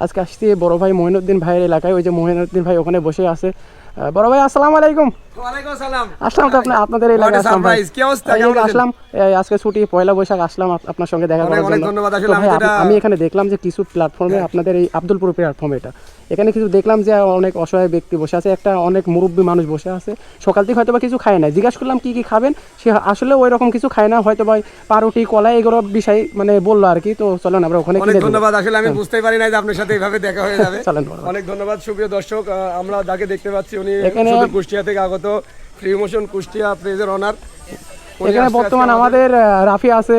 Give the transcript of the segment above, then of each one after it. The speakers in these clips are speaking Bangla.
আজকে আসছি বড় ভাই মহিনুদ্দিন ভাইয়ের এলাকায় ওই যে মহিনুদ্দিন ভাই ওখানে বসে আছে। বড় ভাই আসসালামু আলাইকুম। আসলাম তো আপনাদের আসলাম ভাই? আসলাম। আজকে ছুটি পয়লা বৈশাখ আসলাম আপনার সঙ্গে দেখা করার জন্য। আমি এখানে দেখলাম যে কিছু প্ল্যাটফর্মে আপনাদের এই আব্দুলপুর প্ল্যাটফর্ম এটা। এখানে কিছু দেখলাম যে অনেক অসহায় ব্যক্তি বসে আছে একটা অনেক মুরব্বী মানুষ বসে আছে। সকাল থেকে হয়তো বা কিছু খায় না জিজ্ঞাসা করলাম কি কি খাবেন? সে আসলে ওই রকম কিছু খায় না। হয়তো বা পাউরুটি কলা এগুলো বিষয় মানে বলল আর কি। তো চলেন আমরা ওখানে অনেক ধন্যবাদ। আসলে আমি বুঝতেই পারি নাই যে আপনার সাথে এইভাবে দেখা হয়ে যাবে। চলেন অনেক ধন্যবাদ। সুপ্রিয় দর্শক আমরা যাকে দেখতে পাচ্ছি উনি এখানে- কুষ্টিয়া থেকে আগত ফ্রি মোশন কুষ্টিয়া প্রেজের অনার এখানে বর্তমান আমাদের রাফি আছে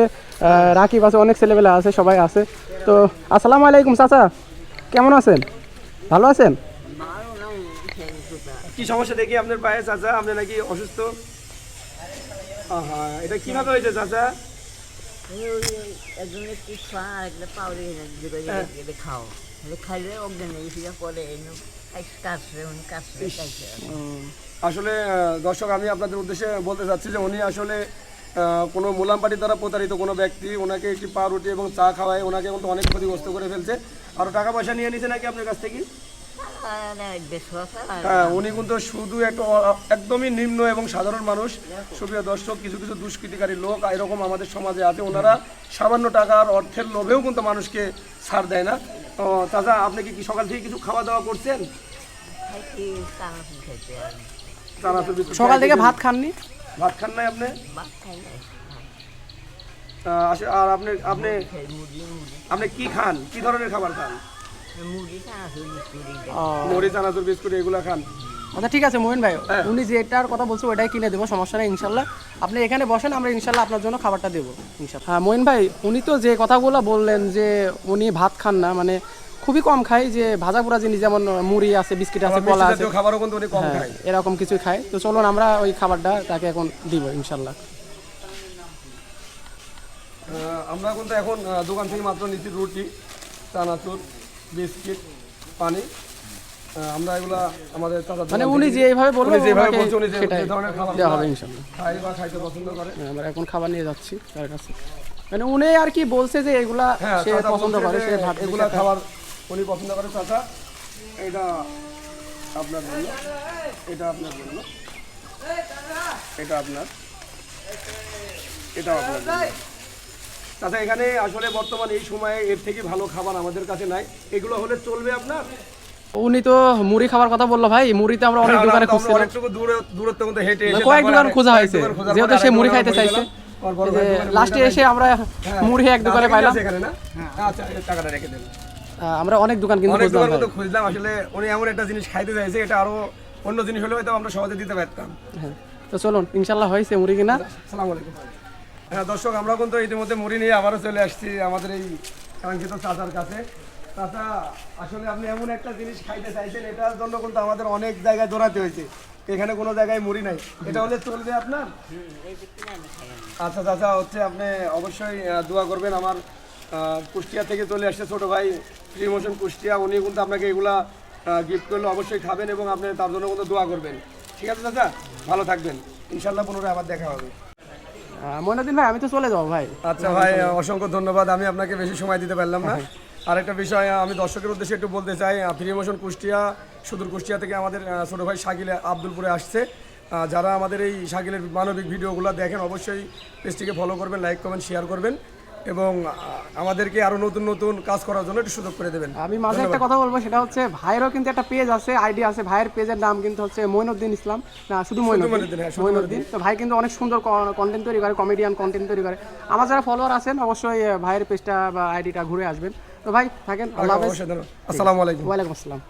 রাকিব আছে অনেক ছেলেবেলা আছে সবাই আছে। তো আসসালামু আলাইকুম চাচা কেমন আছেন? ভালো আছেন? কি সমস্যা দেখি আপনার পায়ে চাচা? আপনি নাকি অসুস্থ? আহা, এটা কীভাবে হয়েছে চাচা? এটা খাও। খাইলে অজ্ঞান পরে এনে খাইছে আসলে দর্শক আমি আপনাদের উদ্দেশ্যে বলতে চাচ্ছি যে উনি আসলে কোনো মোলাম পার্টি দ্বারা প্রতারিত কোনো ব্যক্তি ওনাকে একটি পাউরুটি এবং চা খাওয়ায় ওনাকে কিন্তু অনেক ক্ষতিগ্রস্ত করে ফেলছে। আর টাকা পয়সা নিয়ে নিছে নাকি আপনার কাছ থেকে? হ্যাঁ উনি কিন্তু শুধু একটা একদমই নিম্ন এবং সাধারণ মানুষ। সুপ্রিয় দর্শক কিছু কিছু দুষ্কৃতিকারী লোক এরকম আমাদের সমাজে আছে। ওনারা সামান্য টাকার অর্থের লোভেও কিন্তু মানুষকে ছাড় দেয় না। তো চাচা আপনি কি সকাল থেকে কিছু খাওয়া দাওয়া করছেন? সকাল থেকে ভাত খাননি? ভাত খান নাই আপনি? আর আপনি আপনি আপনি কি খান? কি ধরনের খাবার খান? মুড়ি চানাচুর বিস্কুট এগুলো খান। আচ্ছা ঠিক আছে মোহিন ভাই। উনি যেটার কথা বলছে ওটাই কিনে দেবো সমস্যা নেই ইনশাল্লাহ। আপনি এখানে বসেন আমরা ইনশাল্লাহ আপনার জন্য খাবারটা দেবো ইনশাল্লাহ। হ্যাঁ মোহিন ভাই উনি তো যে কথাগুলো বললেন যে উনি ভাত খান না মানে খুবই কম খায় যে ভাজা পোড়া জিনিস যেমন মুড়ি আছে বিস্কিট আছে কলা আছে। খাবারও কিন্তু উনি কম হ্যাঁ, খায়। এরকম কিছু খায়। তো চলুন আমরা ওই খাবারটা তাকে এখন দিব ইনশাল্লাহ। আহ, আমরা কিন্তু এখন দোকান থেকে মাত্র নিচ্ছি রুটি চানাচুর বিস্কিট পানি। আমরা এগুলা আমাদের মানে উনি যেভাবে বলবেন যেভাবে বলছে উনি যে- ধরনের খাবার দেওয়া হবে ইনশাল্লাহ। খাই বা খাইতে পছন্দ করে। হ্যাঁ, আমরা এখন খাবার নিয়ে যাচ্ছি তার কাছে। মানে উনি আর কি বলছে যে এগুলা হ্যাঁ সে পছন্দ করে সে ভাত এগুলা খাবার উনি পছন্দ করে চাচা। এটা আপনার জন্য। এটা আপনার জন্য। এটা আপনার। এটা আপনার চাচা এখানে আসলে বর্তমান এই সময়ে এর থেকে ভালো খাবার আমাদের কাছে নাই। এগুলো হলে চলবে আপনার? উনি তো মুড়ি খাবার কথা বলল ভাই মুড়িতে আমরা অনেক দোকানে অনেকটুকু দূরে মধ্যে হেঁটে কয়েক দোকান খোঁজা হয়েছে। যেহেতু সে মুড়ি খাইতে চাইছে। লাস্টে এসে আমরা মুড়ি এক দোকানে পাইলাম। না? আচ্ছা টাকাটা রেখে দেন। আমরা অনেক দোকান কিন্তু অনেক খুঁজলাম দোকান ভাই। খুঁজলাম। আসলে উনি এমন একটা জিনিস খাইতে চাইছে এটা আরও অন্য জিনিস হলে হয়তো আমরা সহজে দিতে পারতাম। হ্যাঁ। তো চলুন ইনশাল্লাহ হয়েছে মুড়ি কিনা। সালাম আলাইকুম হ্যাঁ দর্শক আমরা কিন্তু ইতিমধ্যে মুড়ি নিয়ে আবারও চলে আসছি আমাদের এই কাঙ্ক্ষিত চাচার কাছে। চাচা আসলে আপনি এমন একটা জিনিস খাইতে চাইছেন এটার জন্য কিন্তু আমাদের অনেক জায়গায় দৌড়াতে হয়েছে। এখানে কোনো জায়গায় মুড়ি নাই। এটা হলে চলবে আপনার? আচ্ছা চাচা হচ্ছে আপনি অবশ্যই দোয়া করবেন আমার কুষ্টিয়া থেকে চলে আসছে ছোট ভাই ফ্রি মোশন কুষ্টিয়া। উনি কিন্তু আপনাকে এগুলা গিফট করলে অবশ্যই খাবেন এবং আপনি তার জন্য কিন্তু দোয়া করবেন। ঠিক আছে চাচা? ভালো থাকবেন। ইনশাল্লাহ পুনরায় আবার দেখা হবে। আহ, মইনুদ্দিন ভাই আমি তো চলে যাব ভাই। আচ্ছা ভাই অসংখ্য ধন্যবাদ। আমি আপনাকে বেশি সময় দিতে পারলাম না। আরেকটা বিষয় আমি দর্শকের উদ্দেশ্যে একটু বলতে চাই ফ্রি মোশন কুষ্টিয়া, সুদূর কুষ্টিয়া থেকে আমাদের ছোটো ভাই শাকিল আব্দুলপুরে আসছে। যারা আমাদের এই শাকিলের মানবিক ভিডিওগুলো দেখেন, অবশ্যই পেজটিকে ফলো করবেন লাইক কমেন্ট শেয়ার করবেন। এবং আমাদেরকে আরও নতুন নতুন কাজ করার জন্য একটু সুযোগ করে দেবেন। আমি মাঝে একটা কথা বলব সেটা হচ্ছে ভাইয়েরও কিন্তু একটা পেজ আছে আইডি আছে ভাইয়ের পেজের নাম কিন্তু হচ্ছে মইনুদ্দিন ইসলাম। না শুধু মইনুদ্দিন। মইনুদ্দিন, হ্যাঁ, তো ভাই কিন্তু অনেক সুন্দর কন্টেন্ট তৈরি করে কমেডিয়ান কন্টেন্ট তৈরি করে। আমার যারা ফলোয়ার আছেন অবশ্যই ভাইয়ের পেজটা বা আইডিটা ঘুরে আসবেন। তো ভাই থাকেন আল্লাহ হাফেজ। আসসালামু আলাইকুম। ওয়ালাইকুম আসসালাম।